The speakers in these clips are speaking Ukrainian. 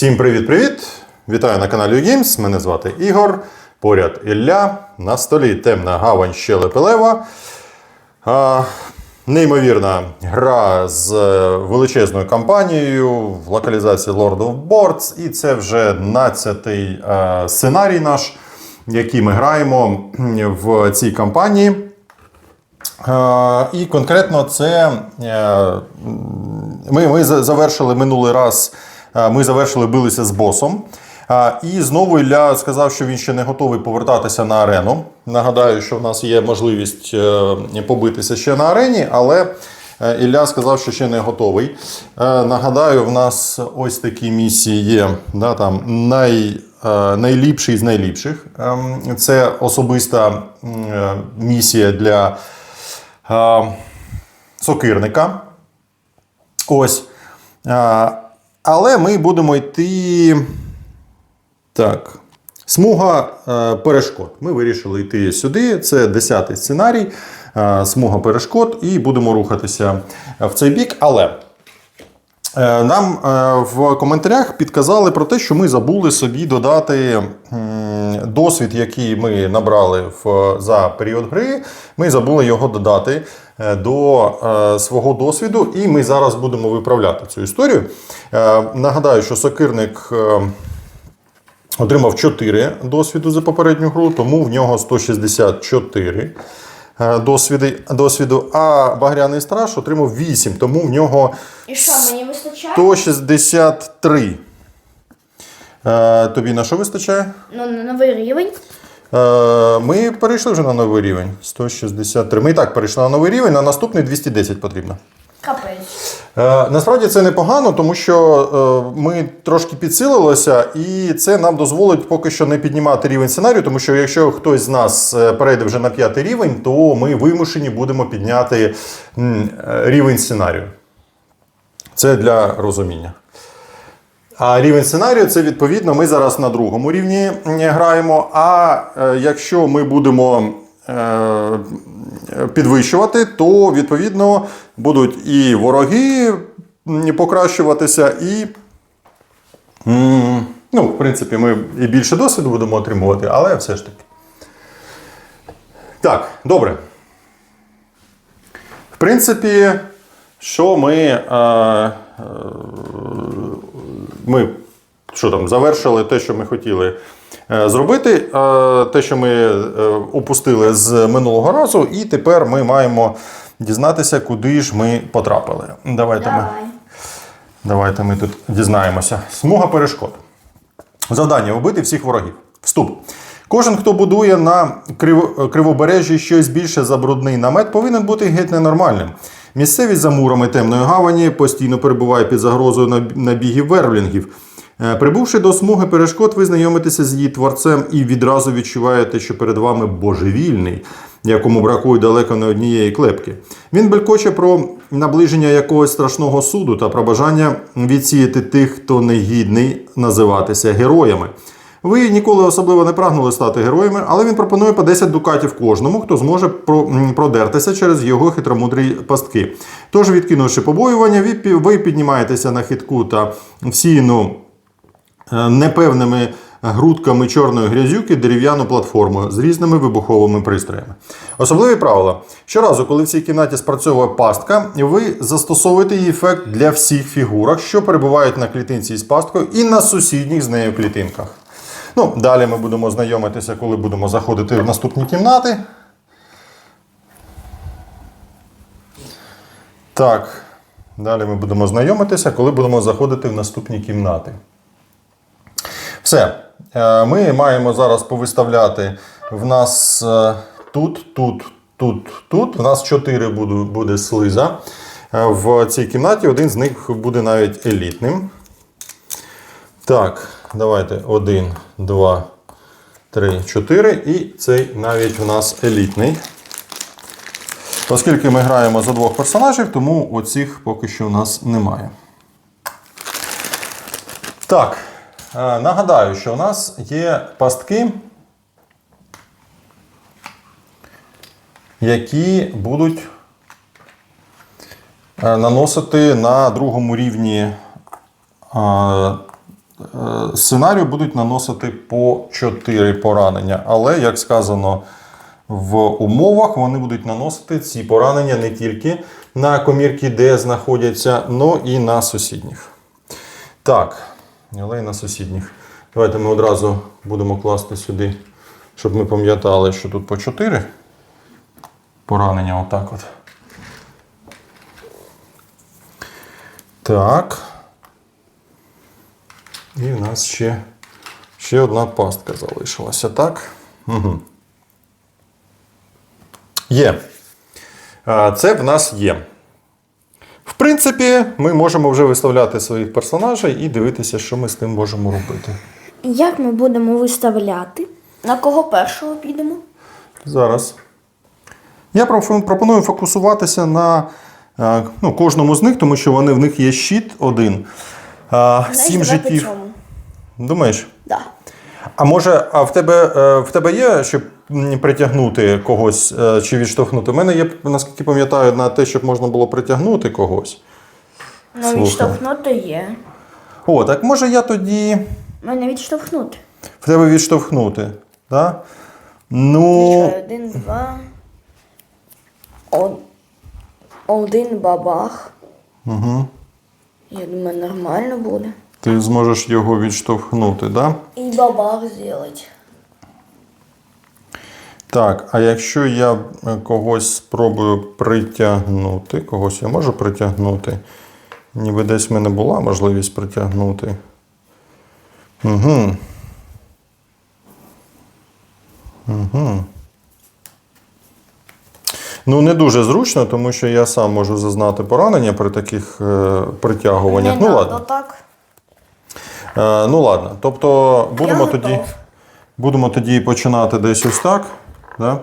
Всім привіт-привіт! Вітаю на каналі UGames. Мене звати Ігор. Поряд Ілля. На столі темна гавань щелепелева. А, неймовірна гра з е, величезною кампанією в локалізації Lord of Boards. І це вже 12-й е, сценарій наш, який ми граємо в цій кампанії. Е, І конкретно це е, ми, ми завершили минулий раз. Е, Ми завершили билися з босом. Е, І знову Ілля сказав, що він ще не готовий повертатися на арену. Нагадаю, що в нас є можливість е, побитися ще на арені, але Ілля сказав, що ще не готовий. Нагадаю, в нас ось такі місії є. Да, там най, найліпший з найліпших. Ем, Це особиста місія для сокирника. Ось. Але ми будемо йти. Так. Смуга е, перешкод. Ми вирішили йти сюди. Це 10-й сценарій. е, Смуга перешкод, і будемо рухатися в цей бік. Але Нам е, в коментарях підказали про те, що ми забули собі додати досвід, який ми набрали в, за період гри. Ми забули його додати е, до е, свого досвіду, і ми зараз будемо виправляти цю історію. Е, Нагадаю, що сокирник. е, Отримав 4 досвіду за попередню гру, тому в нього 164 е, досвіди, досвіду. А Багряний страж отримав 8, тому в нього І що, мені вистачає? 163. Е, тобі на що вистачає? Ну, на новий рівень. Е, ми перейшли вже на новий рівень. 163. Ми і так перейшли на новий рівень, на наступний 210 потрібно. Капець. Е, Насправді це непогано, тому що е, ми трошки підсилилися, і це нам дозволить поки що не піднімати рівень сценарію, тому що якщо хтось з нас е, перейде вже на п'ятий рівень, то ми вимушені будемо підняти рівень сценарію. Це для розуміння. А рівень сценарію це відповідно. Ми зараз на другому рівні граємо. А якщо ми будемо підвищувати, то відповідно будуть і вороги покращуватися, і. Ну, в принципі, ми і більше досвіду будемо отримувати, але все ж таки. Так, добре. В принципі, що ми. Е, е, ми що там, завершили те, що ми хотіли е, зробити, е, те, що ми е, упустили з минулого разу, і тепер ми маємо дізнатися, куди ж ми потрапили. Давайте ми, давайте ми тут дізнаємося. Смуга перешкод. Завдання убити всіх ворогів. Вступ. Кожен, хто будує на кривобережжі щось більше за брудний намет, повинен бути геть ненормальним. Місцевість за мурами темної гавані постійно перебуває під загрозою набігів верблінгів. Е, Прибувши до смуги перешкод, ви знайомитеся з її творцем і відразу відчуваєте, що перед вами божевільний, якому бракує далеко не однієї клепки. Він белькоче про наближення якогось страшного суду та про бажання відсіяти тих, хто не гідний називатися героями. Ви ніколи особливо не прагнули стати героями, але він пропонує по 10 дукатів кожному, хто зможе про- продертися через його хитромудрі пастки. Тож, відкинувши побоювання, ви піднімаєтеся на хитку та всіяну непевними грудками чорної грязюки дерев'яну платформу з різними вибуховими пристроями. Особливі правила. Щоразу, коли в цій кімнаті спрацьовує пастка, ви застосовуєте її ефект для всіх фігурок, що перебувають на клітинці із пасткою, і на сусідніх з нею клітинках. Ну, далі ми будемо знайомитися, коли будемо заходити в наступні кімнати. Так, далі ми будемо знайомитися, коли будемо заходити в наступні кімнати. Все. Е, Ми маємо зараз повиставляти в нас е, тут, тут, тут, тут. В нас чотири буде, буде слиза. Е, В цій кімнаті один з них буде навіть елітним. Так, давайте. Один, два, три, чотири. І цей навіть в нас елітний. Оскільки ми граємо за двох персонажів, тому оцих поки що у нас немає. Так, нагадаю, що у нас є пастки, які будуть е, наносити на другому рівні е, е, сценарію будуть наносити по 4 поранення. Але, як сказано в умовах, вони будуть наносити ці поранення не тільки на комірки, де знаходяться, але і на сусідніх. Так, але й на сусідніх. Давайте ми одразу будемо класти сюди, щоб ми пам'ятали, що тут по 4 поранення. Отак от. Так. І в нас ще, ще одна пастка залишилася, так? Угу. Є. Це в нас є. В принципі, ми можемо вже виставляти своїх персонажей і дивитися, що ми з тим можемо робити. Як ми будемо виставляти? На кого першого підемо? Зараз. Я пропоную фокусуватися на е, ну, кожному з них, тому що вони, в них є щит один. А, Знаєш, Сім життів. Думаєш? Да. А може, а в тебе, е, в тебе є, щоб м, притягнути когось е, чи відштовхнути? У мене є, наскільки пам'ятаю, на те, щоб можна було притягнути когось. Ну, Слухай. відштовхнути є. О, так може я тоді Мене відштовхнути. в тебе відштовхнути. Да? Ну, Один, два. Од... Один бабах. угу. Я думаю, нормально буде. ти зможеш його відштовхнути, да? І бабах зробити. Так, а якщо я е, когось спробую притягнути, когось я можу притягнути? Ніби десь в мене була можливість притягнути. Угу. Угу. Ну, не дуже зручно, тому що я сам можу зазнати поранення при таких е, притягуваннях. Не ну ладно. так. Е, ну ладно. Тобто будемо Я тоді. готов. Будемо тоді починати десь ось так. Да?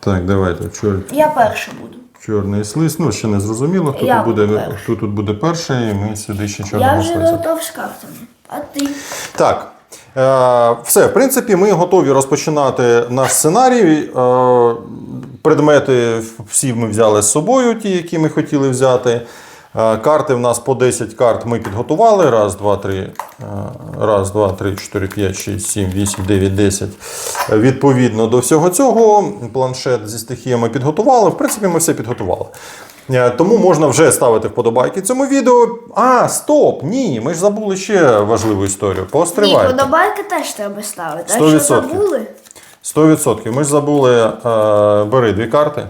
Так, давайте. Чор... Я перший буду. Чорний слиз. Ну, ще не зрозуміло, хто Я тут буде, хто тут буде перший, і ми сюди ще Я чорного вже слизу. готов з картами. А ти? Так. Е, все, в принципі, ми готові розпочинати наш сценарій. Е, предмети всі ми взяли з собою, ті, які ми хотіли взяти. Е, карти в нас по 10 карт ми підготували. Раз, два, три. е, Раз, два, три, чотири, п'ять, шість, сім, вісім, дев'ять, десять. Е, Відповідно до всього цього, планшет зі стихіями підготували. В принципі, ми все підготували. Е, Тому можна вже ставити вподобайки цьому відео. А, стоп! Ні, ми ж забули ще важливу історію. Ні, Постривайте. подобайки теж треба ставити. А Сто що забули? 100%. Ми ж забули. Бери дві карти.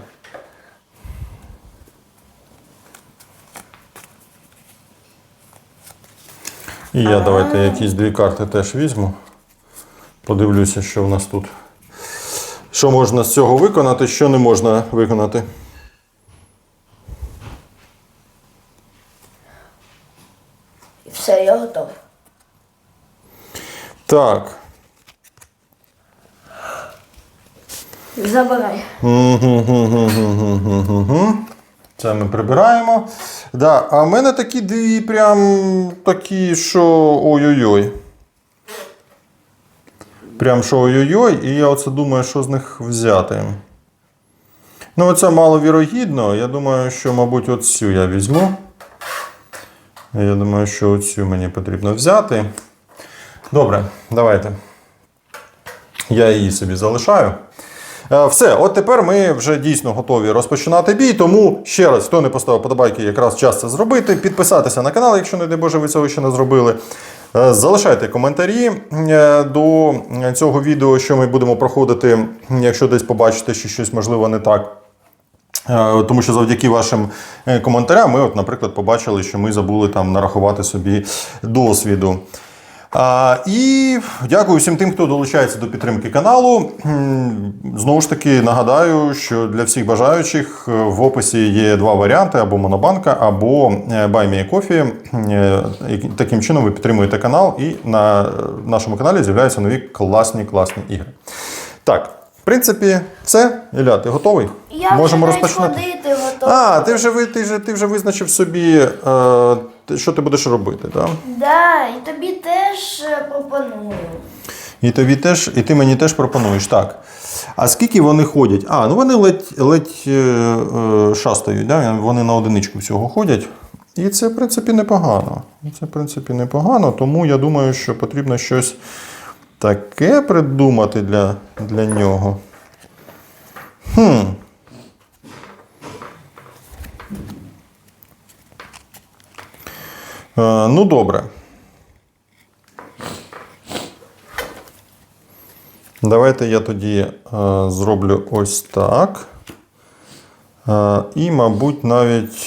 І я давайте якісь дві карти теж візьму. Подивлюся, що в нас тут. Що можна з цього виконати, що не можна виконати. І все, я готов. Так. Забирай. Це ми прибираємо. Да, а в мене такі дві прям такі, що ой-ой-ой. Прям що ой-ой-ой, і я оце думаю, що з них взяти. Ну, оце маловірогідно. Я думаю, що, мабуть, оцю я візьму. Я думаю, що оцю мені потрібно взяти. Добре, давайте. Я її собі залишаю. Е, Все, от тепер ми вже дійсно готові розпочинати бій. Тому ще раз, хто не поставив подобайки, якраз час це зробити. Підписатися на канал, якщо не дай Боже, ви цього ще не зробили. Е, Залишайте коментарі е, до цього відео, що ми будемо проходити, якщо десь побачите, що щось можливо не так. Тому що завдяки вашим коментарям ми, от, наприклад, побачили, що ми забули там нарахувати собі досвіду. І дякую всім тим, хто долучається до підтримки каналу. Знову ж таки нагадаю, що для всіх бажаючих е, в описі є два варіанти: або Монобанка, або е, Coffee. Е, і Таким чином ви підтримуєте канал, і на е, нашому каналі з'являються нові класні класні ігри. Так, в принципі, все. Ілля, ти готовий? Я Можемо розпочинати. ходити. А, ти вже, ви- ти, вже, ти вже визначив собі, е, що ти будеш робити, так? Да, і тобі теж е, пропоную. І тобі теж, і ти мені теж пропонуєш. Так. А скільки вони ходять? А, ну вони ледь, ледь е, е, шастають, да? вони на одиничку всього ходять. І це, в принципі, непогано. Це, в принципі, непогано, тому я думаю, що потрібно щось таке придумати для, для нього. Хм. Ну, добре. Давайте я тоді е, зроблю ось так. Е, і, мабуть, навіть.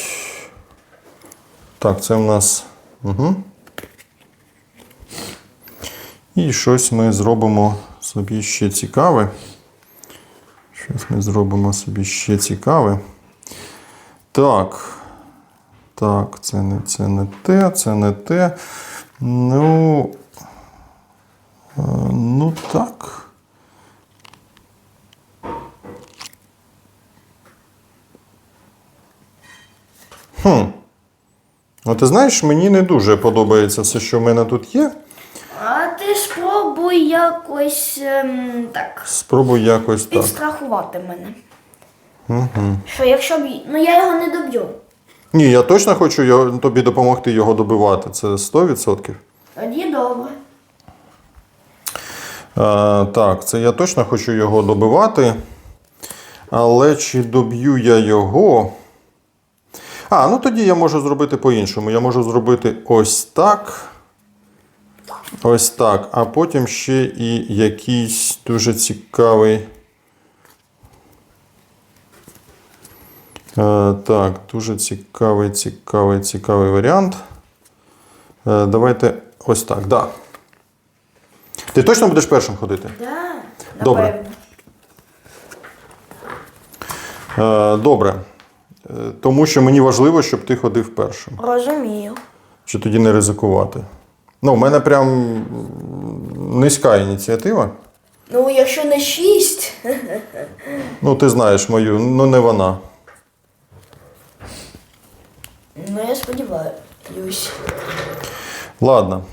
Так, це в нас. Угу. І щось ми зробимо собі ще цікаве. Щось ми зробимо собі ще цікаве. Так. Так, це не, це не те, це не те. Ну. е, Ну так. Хм. Ну, ти знаєш, мені не дуже подобається все, що в мене тут є. А ти спробуй якось ем, так Спробуй якось так. підстрахувати мене. Угу. Що якщо б. Ну я його не доб'ю. Ні, я точно хочу його, тобі допомогти його добивати. Це 100%. Тоді добре. Так, це я точно хочу його добивати. Але чи доб'ю я його? А, ну тоді я можу зробити по-іншому. Я можу зробити ось так. Ось так. А потім ще і якийсь дуже цікавий. Так, дуже цікавий, цікавий, цікавий варіант. Е, давайте ось так. Да. Ти точно будеш першим ходити? Да, Добре. Е, добре. Е, Тому що мені важливо, щоб ти ходив першим. Розумію. Чи тоді не ризикувати. Ну, в мене прям низька ініціатива. Ну, якщо не шість. Ну, ти знаєш мою, ну не вона. Ну, я сподіваюсь. Ладно.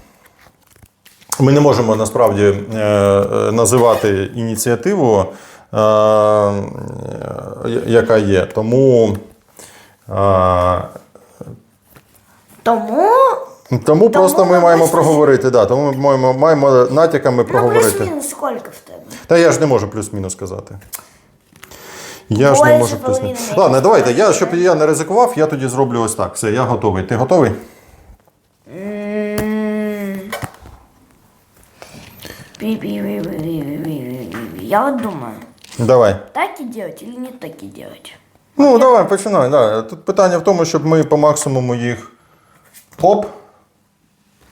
Ми не можемо насправді е, е, називати ініціативу, е, яка є. Тому, Тому. тому просто ми маємо проговорити. Да, тому ми маємо, маємо натяками Ну, проговорити. плюс-мінус скільки в тебе? Та я ж не можу плюс-мінус сказати. Я ж не можу плюс-мінус. Ладно, давайте. Я, щоб я не ризикував, я тоді зроблю ось так. Все, я готовий. Ти готовий? Я вот думаю, Давай. так и делать или не так и делать? Ну, давай, починай. Да. Тут питання в тому, щоб ми по максимуму їх. Оп.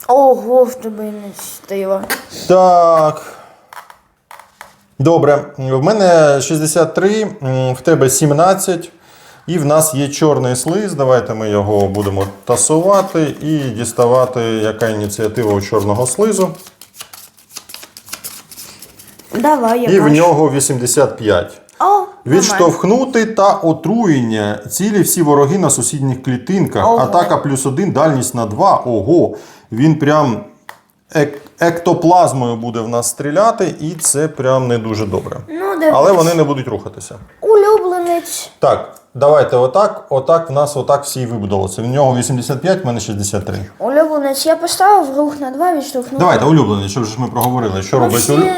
Ого, в тебе не стоїла. Так. Добре. В мене 63, в тебе 17. І в нас є чорний слиз. Давайте ми його будемо тасувати і діставати, яка ініціатива у чорного слизу. Давай, я І в бачу. нього 85. О. Відштовхнути та отруєння. Цілі всі вороги на сусідніх клітинках. Ого. Атака плюс один, дальність на 2. Ого. Він прям ек- ектоплазмою буде в нас стріляти, і це прям не дуже добре. Ну, дивись. Але вони не будуть рухатися. Улюбленець. Так, давайте отак. Отак в нас отак всі і вибудовувалися. В нього 85, в мене 63. Улюбленець я поставив рух на два, відштовхнув. Давайте, улюблений, що ж ми проговорили. Що робить улюблений?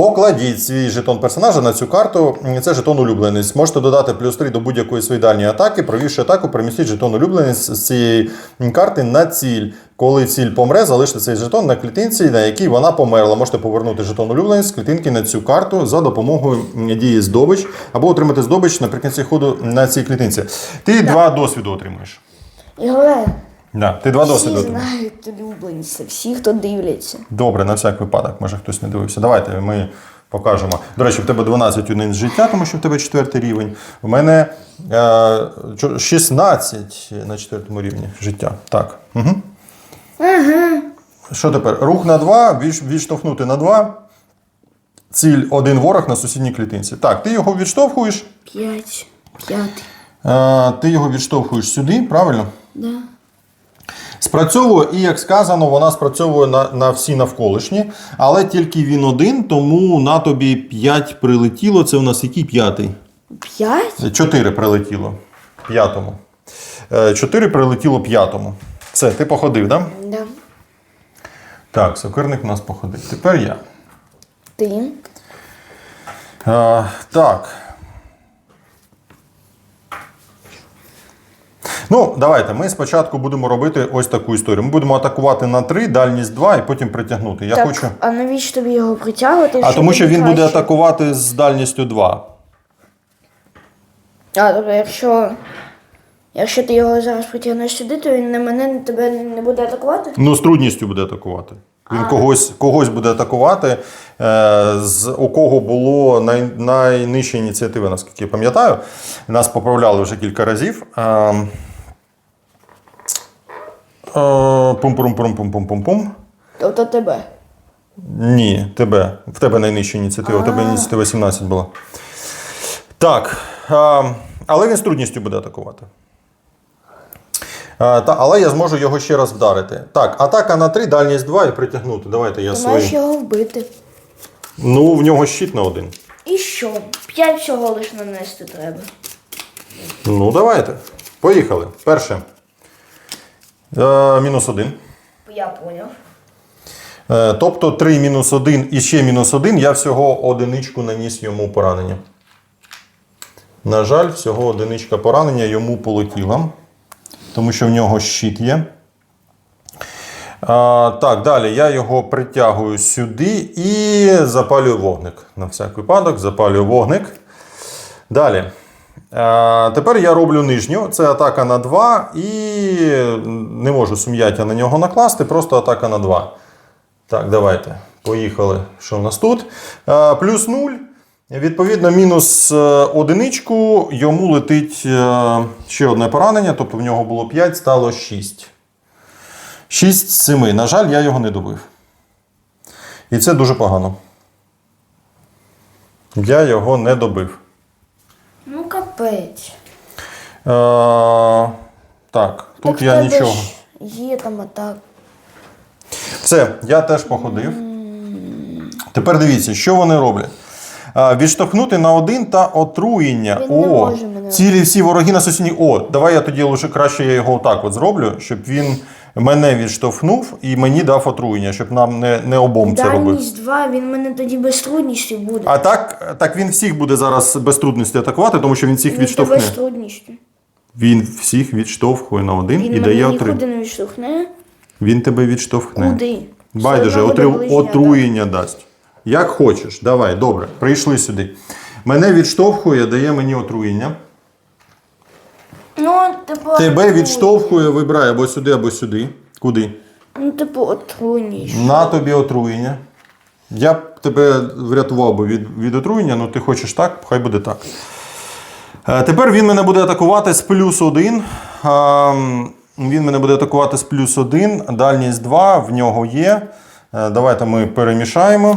Покладіть свій жетон персонажа на цю карту. Це жетон улюбленець. Можете додати плюс 3 до будь-якої своєї дальньої атаки. Провівши атаку, перемістіть жетон улюбленець з цієї карти на ціль. Коли ціль помре, залиште цей жетон на клітинці, на якій вона померла. Можете повернути жетон улюбленець з клітинки на цю карту за допомогою дії здобич або отримати здобич наприкінці ходу на цій клітинці. Ти два досвіду отримуєш. Ігоре, Да, ти два всі досвіду знають улюбленця, всі, хто дивляться. Добре, на всяк випадок, може хтось не дивився. Давайте ми покажемо. До речі, в тебе 12 одиниць життя, тому що в тебе четвертий рівень. У мене е, 16 на четвертому рівні життя. Так. Угу. Що тепер? Рух на 2, відштовхнути на 2. Ціль один ворог на сусідній клітинці. Так, ти його відштовхуєш. П'ять. П'ятий. Е, ти його відштовхуєш сюди, правильно? Да. Спрацьовує, і як сказано, вона спрацьовує на, на всі навколишні, але тільки він один, тому на тобі 5 прилетіло. Це у нас який п'ятий? П'ять? 4 прилетіло. П'ятому. Е, 4 прилетіло п'ятому. Все, ти походив, так? Да? Да. Так, сокирник у нас походив. Тепер я. Ти. Е, так. Ну, давайте. Ми спочатку будемо робити ось таку історію. Ми будемо атакувати на 3, дальність 2 і потім притягнути. Я так, хочу. а навіщо тобі його притягувати? А тому що він буде атакувати з дальністю 2. А, тобто, якщо. Якщо ти його зараз притягнеш сюди, то він на мене тебе не буде атакувати? Ну, з трудністю буде атакувати. Він когось, когось буде атакувати, е, з, у кого було най, найнижча ініціатива, наскільки я пам'ятаю. Нас поправляли вже кілька разів. Е, е, Пум-пум-пум-пум-пум-пум-пум. Тобто тебе. Ні, тебе. В тебе найнижча ініціатива. У тебе ініціатива 17 була. Так. А, але він з трудністю буде атакувати. А, та, але я зможу його ще раз вдарити. Так, атака на 3, дальність 2 і притягнути. Давайте я Ти маєш свої. його вбити. Ну, в нього щит на один. І що? П'ять всього лиш нанести треба. Ну, давайте. Поїхали. Перше. Е, мінус 1. Я поняв. Е, тобто 3 мінус 1 і ще мінус 1, я всього одиничку наніс йому поранення. На жаль, всього одиничка поранення йому полетіла, тому що в нього щит є. А, так, далі я його притягую сюди і запалюю вогник. На всяк випадок, запалюю вогник. Далі. А, тепер я роблю нижню. Це атака на 2 і не можу сум'яття на нього накласти, просто атака на 2. Так, давайте. Поїхали. Що в нас тут? Плюс 0. Відповідно, мінус е, одиничку. Йому летить е, ще одне поранення, тобто в нього було 5, стало 6. 6 з 7. На жаль, я його не добив. І це дуже погано. Я його не добив. Капець. Е, так, тут Так я нічого. ж Є там атак. Все, я теж походив. Тепер дивіться, що вони роблять. А, відштовхнути на один та отруєння. Він не О, мене цілі всі вороги на сусідній. О, давай я тоді лише краще я його отак от зроблю, щоб він мене відштовхнув і мені дав отруєння, щоб нам не, не обом це робив. Дальність 2, він мене тоді без трудністю буде. А так, так він всіх буде зараз без трудності атакувати, тому що він всіх він відштовхне. тебе з трудністю. Він всіх відштовхує на один Він і мене дає нікуди отруєння. не відштовхне. Він тебе відштовхне. Куди? Байдуже, одно буде отру... ближня отруєння дасть. Як хочеш, давай, добре, прийшли сюди. Мене відштовхує, дає мені отруєння. Ну, типу, Тебе відштовхує, вибирай або сюди, або сюди. Куди? Ну, типу, отруєння. На тобі отруєння. Я б тебе врятував би від, від отруєння, ну ти хочеш так, хай буде так. Е, Тепер він мене буде атакувати з плюс один. Ем, Він мене буде атакувати з плюс один, дальність 2, в нього є. Е, Давайте ми перемішаємо.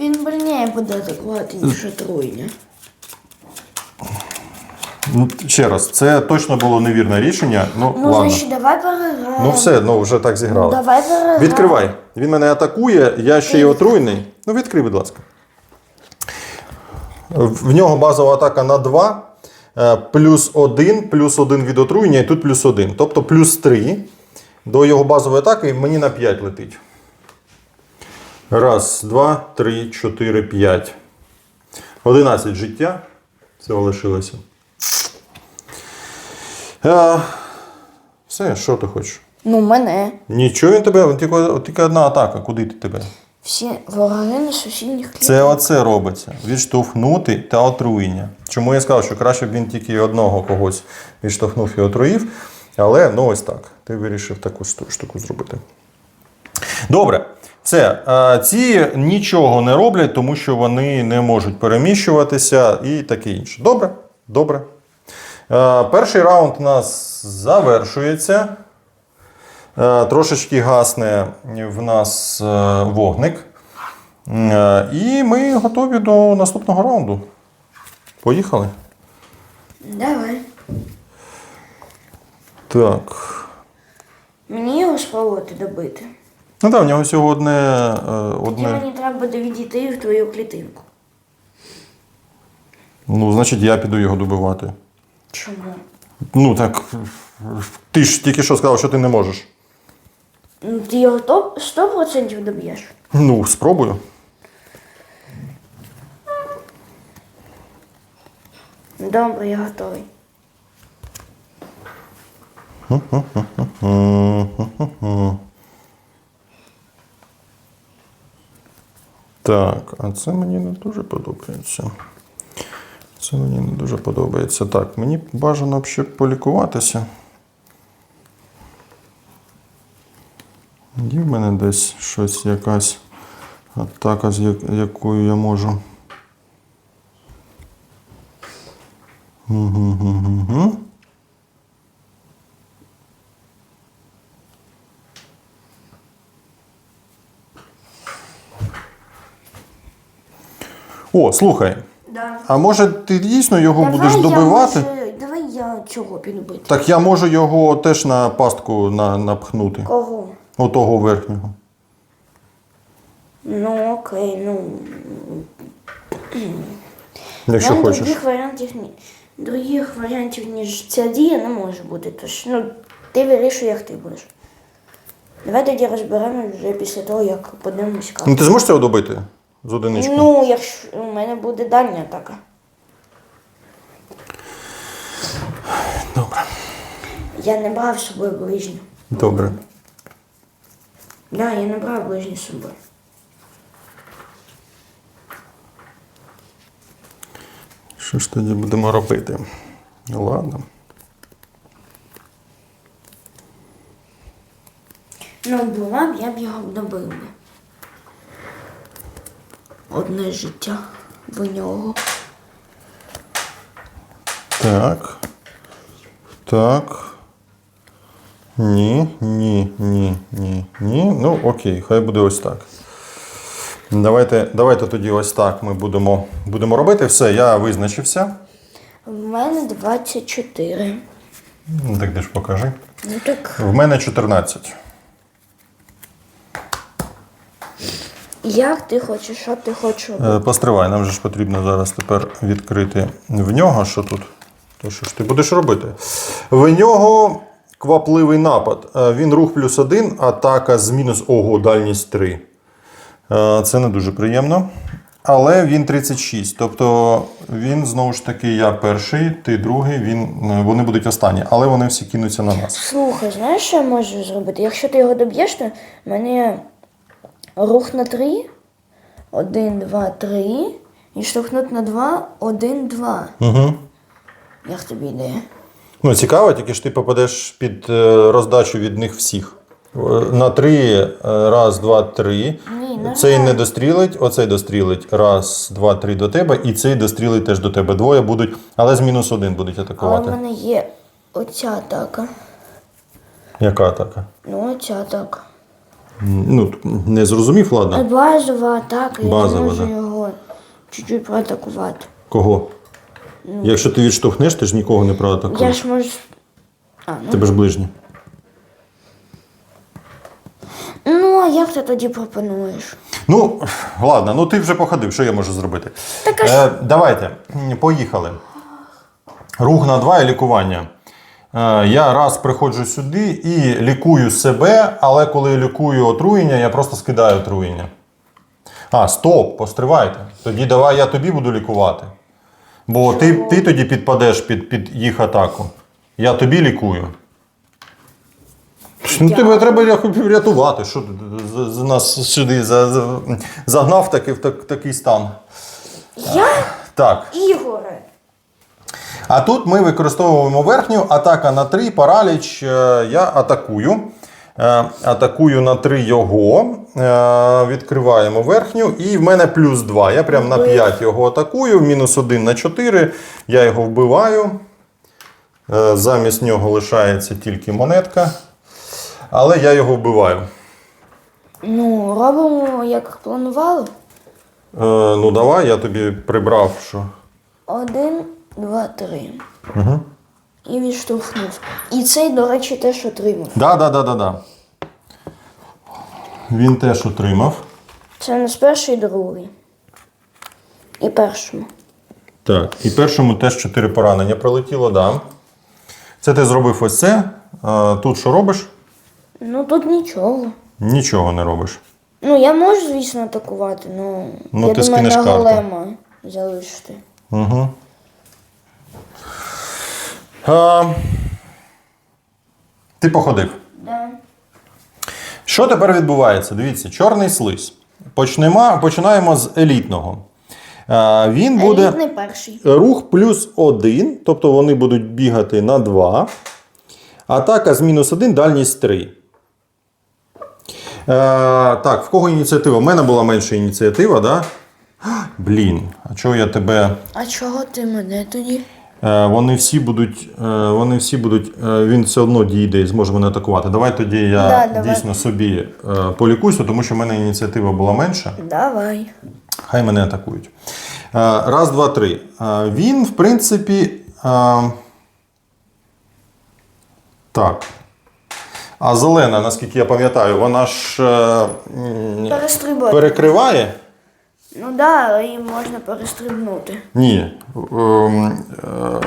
Він больніше буде атакувати, ніж отруєння. Ну, Ще раз, це точно було невірне рішення. Ну, Ну, ладно. значить, давай переграємо. Ну все, ну вже так зіграли. Давай переграємо. Відкривай. Він мене атакує, я ще й отруйний. Ну, відкрий, будь ласка. В в нього базова атака на 2, е, плюс 1, плюс 1 від отруєння, і тут плюс 1. Тобто плюс 3 до його базової атаки мені на 5 летить. Раз, два, три, чотири, п'ять. 11 життя. Цього лишилося. Е, Все, що ти хочеш? Ну, мене. Нічого він тебе, він тільки, тільки одна атака. Куди ти тебе? Всі вороги на сусідніх клітах. Це оце робиться. Відштовхнути та отруєння. Чому я сказав, що краще б він тільки одного когось відштовхнув і отруїв. Але ну ось так. Ти вирішив таку штуку зробити. Добре. Все. Е, Ці нічого не роблять, тому що вони не можуть переміщуватися і таке інше. Добре? Добре. Е, Перший раунд у нас завершується. Е, Трошечки гасне в нас е, вогник. І ми готові до наступного раунду. Поїхали. Давай. Так. Мені його спробувати добити. Ну так, в нього всього одне. одне. мені треба буде відійти в твою клітинку. Ну, значить, я піду його добивати. Чому? Ну так, Ти ж тільки що сказав, що ти не можеш. Ну, Ти його то- 100% доб'єш. Ну, спробую. Добре, я готовий. Так, а це мені не дуже подобається. Це мені не дуже подобається. Так, мені бажано б ще полікуватися. Є в мене десь щось, якась атака, з якою я можу. Угу. О, слухай, Да. а може ти дійсно його будеш я добивати? може- давай я цього підбити. Так я можу його теж на пастку на, напхнути. Кого? Отого верхнього. Ну окей, ну. Якщо мене хочеш. Других варіантів, ні- других варіантів, ніж ця дія, не може бути. Тож, ну, ти вирішуй, як ти будеш. Давай тоді розберемо вже після того, як подивимось. Ну ти зможеш цього добити з одинички? Ну, якщо у мене буде дальня атака. Добре. Я не брав з собою ближню. Добре. Да, я не брав ближню з собою. Що ж тоді будемо робити? Ну, Ладно. Ну, була б, я б його добив би. Одне життя в нього. Так. Так. Ні, ні, ні, ні, ні. Ну, окей, хай буде ось так. Давайте, давайте тоді ось так ми будемо, будемо робити. Все, я визначився. В мене 24. Ну, Так де ж покажи. Ну так. В мене 14. Як ти хочеш, що ти хочеш? Е, Постривай, нам же ж потрібно зараз тепер відкрити в нього, що тут. То що ж ти будеш робити? В нього квапливий напад. Е, Він рух плюс один, атака з мінус ого, дальність 3. Е, Це не дуже приємно. Але він 36. Тобто він знову ж таки, я перший, ти другий, він, вони будуть останні, але вони всі кинуться на нас. Слухай, знаєш, що я можу зробити? Якщо ти його доб'єш, то в мене рух на 3, 1, 2, 3, і штовхнуть на 2, 1, 2. Угу. Як тобі ідея? Ну, цікаво, тільки ж ти попадеш під е, роздачу від них всіх. Е, На три, е, раз, два, три. Ні, цей не дострілить, оцей дострілить. Раз, два, три до тебе, і цей дострілить теж до тебе. Двоє будуть, але з мінус один будуть Але в атакувати. мене є оця атака. Яка атака? Ну, оця атака. Ну, не зрозумів, ладно. базова атака, я Базова, не можу да. його чуть-чуть проатакувати. Кого? Якщо ти відштовхнеш, ти ж нікого не Я проатакуєш. ж можу. А, ну. Тебе ж ближні. ну, а як ти тоді пропонуєш? Ну, ладно, ну ти вже походив, що я можу зробити? Так, а е, давайте, поїхали. Рух на два і лікування. Е, я раз приходжу сюди і лікую себе, але коли лікую отруєння, я просто скидаю отруєння. А, стоп, постривайте. Тоді давай я тобі буду лікувати. Бо ти, ти тоді підпадеш під, під їх атаку. Я тобі лікую. Ну, тебе треба врятувати. Що ти нас сюди за, за- загнав таки, в так, такий стан. Я Так. Ігоре. А тут ми використовуємо верхню атака на 3, параліч. Е, Я атакую. Е, Атакую на 3 його. Е, Відкриваємо верхню. І в мене плюс 2. Я прям на 5 його атакую. Мінус 1 на 4. Я його вбиваю. Замість нього лишається тільки монетка. Але я його вбиваю. Ну, робимо, як планували. Е, Ну давай, я тобі прибрав, що. Один, два, три. Угу. І відштовхнув. І цей, до речі, теж отримав. Да, да, да, да, да. Він теж отримав. Це у нас перший другий. І першому. Так, і першому теж 4 поранення прилетіло, да. Це ти зробив ось це. А, тут що робиш? Ну тут нічого. Нічого не робиш. Ну, я можу, звісно, атакувати, ну, Ну, я ти думаю, на голема залишити. Угу. А, ти походив. Да. Що тепер відбувається? Дивіться, чорний слиз. Почнемо, починаємо з елітного. А, він буде Елітний перший. рух плюс один, тобто вони будуть бігати на 2. Атака з мінус 1, дальність 3. Е, так, в кого ініціатива? У мене була менша ініціатива, да? Блін, а чого я тебе. А чого ти мене тоді? Е, Вони всі будуть, е, вони всі будуть, е, він все одно дійде і зможе мене атакувати. Давай тоді я Да, давай. дійсно собі полікуюся, тому що в мене ініціатива була менша. Давай. Хай мене атакують. Раз, два, три. Він, в принципі. Так. А зелена, наскільки я пам'ятаю, вона ж перекриває. Ну так, да, але її можна перестрибнути. Ні. Ем, е,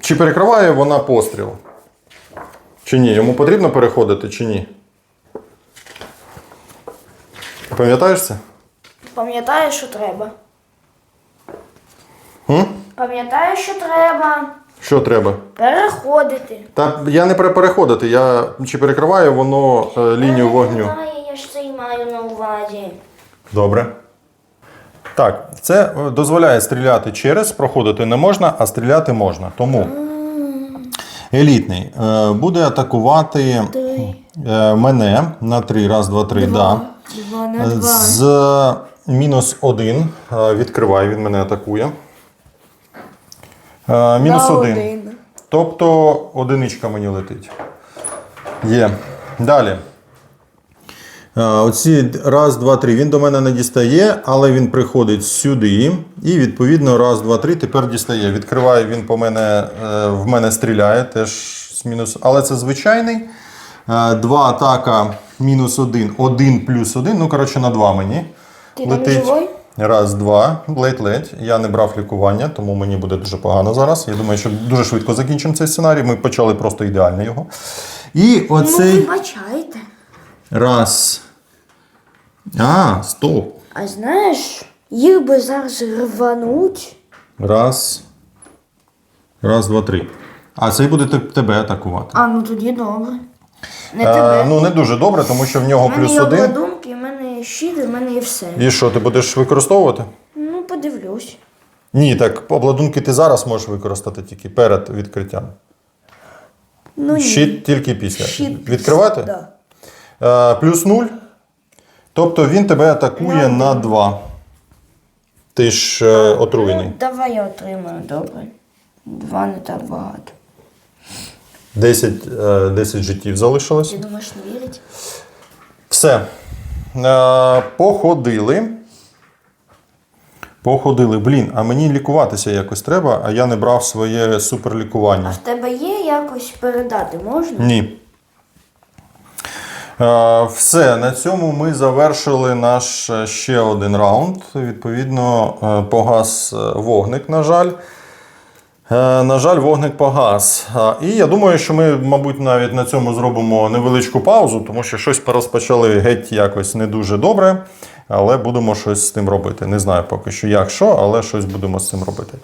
Чи перекриває вона постріл? Чи ні? Йому потрібно переходити, чи ні? Пам'ятаєш це? Пам'ятаєш, що треба? М? Пам'ятаєш, що треба Що треба? переходити. Та я не про переходити, я чи перекриває воно е, лінію вогню. Я ж це й маю на увазі. Добре. Так, це е, дозволяє стріляти через, проходити не можна, а стріляти можна. Тому елітний е, буде атакувати е, мене на 3, раз, два, три, да. Два два. З мінус 1 відкриває, він мене атакує. Мінус 1. один. Тобто одиничка мені летить. Є. Далі. Е, Оці раз, два, три. Він до мене не дістає, але він приходить сюди. І відповідно раз, два, три тепер дістає. Відкриває він по мене, е, в мене стріляє теж з мінус. Але це звичайний. Е, Два атака мінус один, один плюс один. Ну, коротше, на два мені. Ти живой? Раз, два. Ледь-ледь. Я не брав лікування, тому мені буде дуже погано зараз. Я думаю, що дуже швидко закінчимо цей сценарій. Ми почали просто ідеально його. І Ну, оцей вибачайте. Раз. А, стоп. А знаєш, їх би зараз рвануть. Раз. Раз, два, три. А цей буде те- тебе атакувати. А, ну тоді добре. Не Е, тебе. ну, не дуже добре, тому що в нього У мене плюс є один. обладунки, в мене є щит, в мене є все. І що, ти будеш використовувати? Ну, подивлюсь. Ні, так обладунки ти зараз можеш використати тільки перед відкриттям. Ну, ні. Щит тільки після. Щит. Відкривати? Да. Е, плюс 0. Тобто він тебе атакує на 2. Ти ж е, отруєний. Ну, давай я отримаю, добре. Два не так багато. 10, е, 10 життів залишилось. Ти думаєш, не вірить? Все. Е, походили. Походили. Блін, а мені лікуватися якось треба, а я не брав своє А суперлікування. в тебе є якось передати можна? Ні. Е, Все, на цьому ми завершили наш е, ще один раунд. Відповідно, е, погас вогник, на жаль. На жаль, вогник погас. І я думаю, що ми, мабуть, навіть на цьому зробимо невеличку паузу, тому що щось порозпочали геть якось не дуже добре. Але будемо щось з тим робити. Не знаю поки що як що, але щось будемо з цим робити.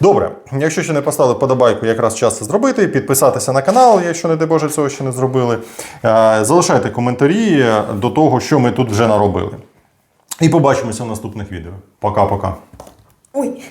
Добре, якщо ще не поставили подобайку, якраз час це зробити. Підписатися на канал, якщо не дай Боже, цього ще не зробили. Е, Залишайте коментарі до того, що ми тут вже наробили. І побачимося в наступних відео. Пока-пока. Ой.